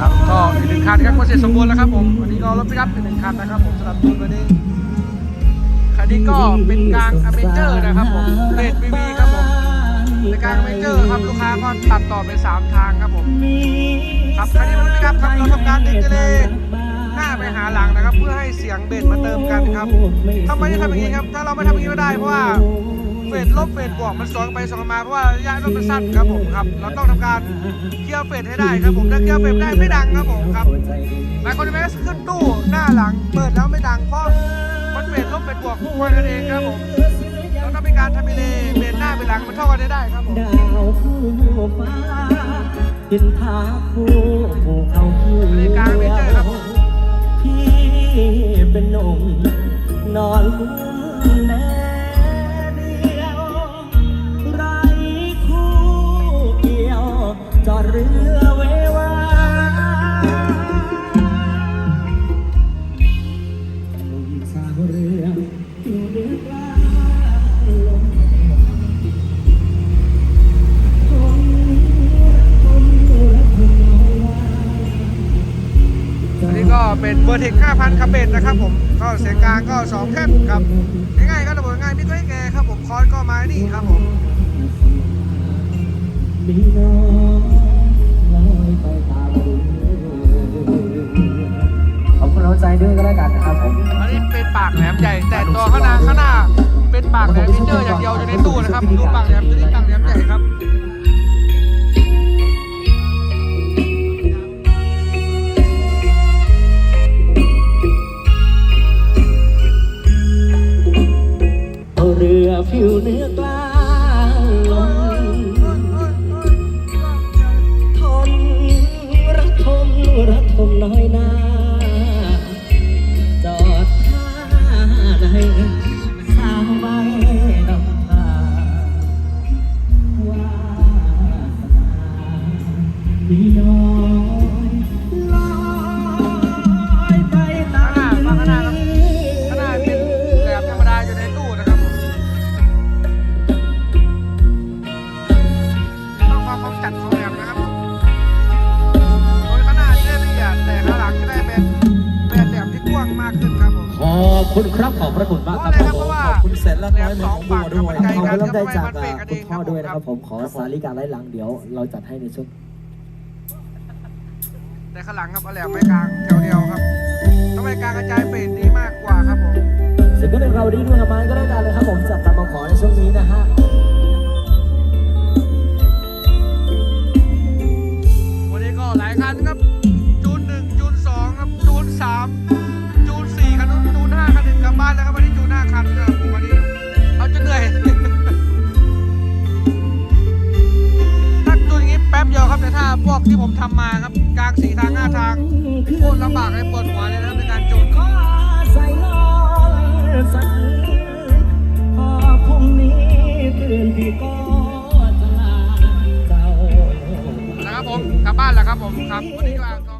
ครับก็อีกหนึ่งคันครับก็เสร็จสมบูรณ์แล้วครับผมวันนี้ก็รถปิกอัพอีกหนึ่งคันนะครับผมสำหรับจูนวันนี้คันนี้ก็เป็นกลางอเมเจอร์นะครับผมเรดบีบีครับผมในกลางอเมเจอร์ครับลูกค้าก็ตัดต่อเป็นสามทางครับผมครับคันนี้มันปิกอัพครับเราทำการดึงเจเลหน้าไปหาหลังนะครับ เพื่อให้เสียงเบสมาเติมกันครับทำไมจะทำอย่างนี้ครับ ถ้าเราไม่ทำอย่างนี้ไม่ได้เพราะว่า เฟสลบเฟสบวกมันสวนไปสวนมาเพราะว่าระยะรถมันสั้นครับผมครับ เราต้องทำการเคลียร์เฟสให้ได้ครับผมถ้าเคลียร์เฟสไม่ได้ไม่ดังครับผมครับหลายคนจะไม่ได้ขึ้นตู้หน้าหลังเปิดแล้วไม่ดังเพราะมันเฟสลบเฟสบวกคู่กันเองครับผมเราต้องมีการทำดีเลย์เบสหน้าเบสหลังมันเท่ากันให้ได้ครับผมดาวคู่ฟ้าดินทาคู่ภูเขาคู่บริการไม่เจอครับผมพี่เป็นหนุ่มนอนคุ้ เป็นเบอร์เทค5,000ครับเบสนะครับผมก็เสียงกลางก็2แท่นครับง่ายๆก็ระบบง่ายมิดไว้แกครับผมคอร์สก็มานี่ครับผม ใจด้วยก็แล้วกันนะครับผมอันนี้เป็นปากแหลมใหญ่แต่ตัวข้างหน้าข้างหน้าเป็นปากแหลมฟิเจอร์อย่างเดียวอยู่ในตู้นะครับดูปากแหลมตัวนี้ปากแหลมใหญ่ครับเอาเรือผิวเนื้อกล สาวใบนำพาว่ามีน้อย คุณครับขอบพระคุณมากครับเพผราะมว่าขอบคุณแสนละน้อยแหลมขสอองงฝั่บังวครับด้วยมันไกลขอบกันคุณได้จากทำไมมันเบรกกันเองคุณพ่อด้วยนะครับครับผมขอสาริการไร้หลังเดี๋ยวเราจัดให้ในช่วงแต่ข้างหลังครับเอาแหลมไม้กลางแถวเดียวครับทำไมกลางกระจายเฟสดีมากกว่าครับผมสิ่งก็เป็นเราดีด้วยกับมันก็ได้ พวกที่ผมทำมาครับกลางสี่ทางหน้าทางโคตรลำบากเลยปวดหัวเลยนะในการจูนนะครับผมกลับบ้านแล้วครับผมครับวันนี้ลา